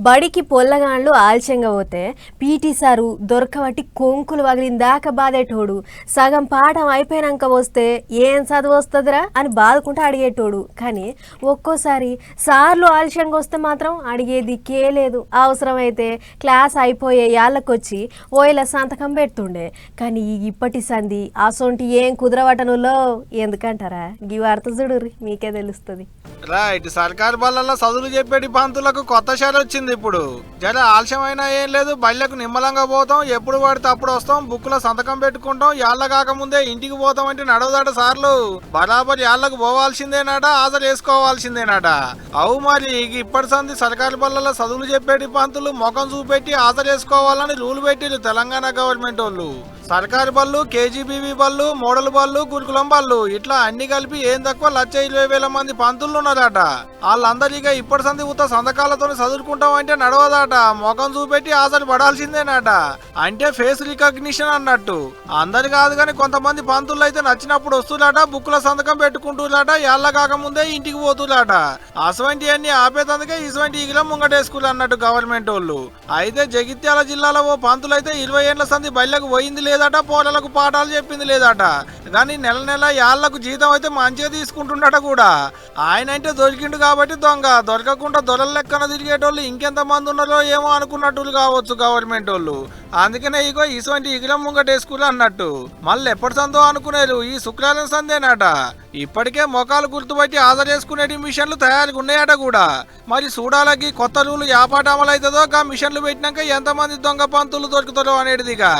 బడికి పొల్లగాండ్లు ఆలస్యంగా పోతే పీటీ సారు దొరకబట్టి కొంకులు వగిలిందాక బాధేటోడు. సగం పాఠం అయిపోయినాక వస్తే ఏం చదువు వస్తుందిరా అని బాదుకుంటూ అడిగేటోడు. కానీ ఒక్కోసారి సార్లు ఆలస్యంగా వస్తే మాత్రం అడిగేది లేదు. అవసరమైతే క్లాస్ అయిపోయే యాళ్ళకొచ్చి ఓయల సంతకం పెడుతుండే. కానీ ఇప్పటి సంధి అసొంటి ఏం కుదరవటనులో? ఎందుకంటారా? గీ చూడు చూడుర్రి మీకే తెలుస్తుంది. రైట్ సర్కారు చదువులు చెప్పేటి పంతులకు కొత్త షార్ వచ్చింది ఇప్పుడు. జర ఆలస్యమైనా ఏం లేదు బళ్ళకు నిమ్మలంగా పోతాం ఎప్పుడు పడితే అప్పుడు వస్తాం బుక్ సంతకం పెట్టుకుంటాం యాళ్ళ కాకముందే ఇంటికి పోతాం అంటే నడవదాట సార్లు. బరాబర్ యాళ్ళకు పోవాల్సిందేనాట ఆశలు వేసుకోవాల్సిందేనాట. అవు మరి ఇక ఇప్పటి సంది సర్కారు బళ్ళల్లో చదువులు చెప్పేటి పంతులు ముఖం చూపెట్టి ఆశలు వేసుకోవాలని రూల్ పెట్టిరు తెలంగాణ గవర్నమెంట్ వాళ్ళు. సర్కారు బళ్ళు కేజీబీవీ బళ్ళు మోడల్ బళ్ళు గురుకులం బళ్ళు ఇట్లా అన్ని కలిపి ఏం తక్కువ? లక్ష ఇరవై వేల మంది పంతులు ఉన్నారట వాళ్ళందరూ ఇక ఇప్పటి సంది ఉత్త సంతకాలతో చదువుకుంటాం అంటే నడవదాట. ముఖం చూపెట్టి ఆశలు పడాల్సిందేనట. అంటే ఫేస్ రికగ్నిషన్ అన్నట్టు. అందరు కాదు కానీ కొంతమంది పంతులు అయితే నచ్చినప్పుడు వస్తులాట బుక్కుల సంతకం పెట్టుకుంటులాట ఎల్ల కాకముందే ఇంటికి పోతులాట అటువంటి అన్ని ఆపేతందుకే ఇటువంటి ఈగిల ముంగటేసుకులు అన్నట్టు గవర్నమెంట్ వాళ్ళు అయితే జగిత్యాల జిల్లాలో ఓ పంతులు అయితే ఇరవై ఏళ్ళ సంది బయలకు పోయింది లేదు లేదట పోలలకు పాఠాలు చెప్పింది లేదట. కానీ నెల నెల యాళ్ళకు జీతం అయితే మంచిగా తీసుకుంటుండట కూడా. ఆయన అంటే దొరికిండు కాబట్టి దొంగ. దొరకకుండా దొరల లెక్కన తిరిగేటోళ్ళు ఇంకెంత మంది ఉన్నారో ఏమో అనుకున్నట్టులు కావచ్చు గవర్నమెంట్ వాళ్ళు. అందుకనే ఇగో ఇటువంటి ఇగిలం ముంగటేసుకులు అన్నట్టు. మళ్ళీ ఎప్పటి సందో అనుకునేరు ఈ శుక్రవారం సందేనట. ఇప్పటికే మొఖాలు గుర్తుపట్టి ఆధార్ చేసుకునేటి మిషన్లు తయారుగా ఉన్నాయట కూడా. మరి చూడాలకి కొత్త రూలు యాపాట అమలవుతుందో ఆ మిషన్లు పెట్టినాక ఎంతమంది దొంగ పంతులు దొరుకుతారో అనేటిదిగా.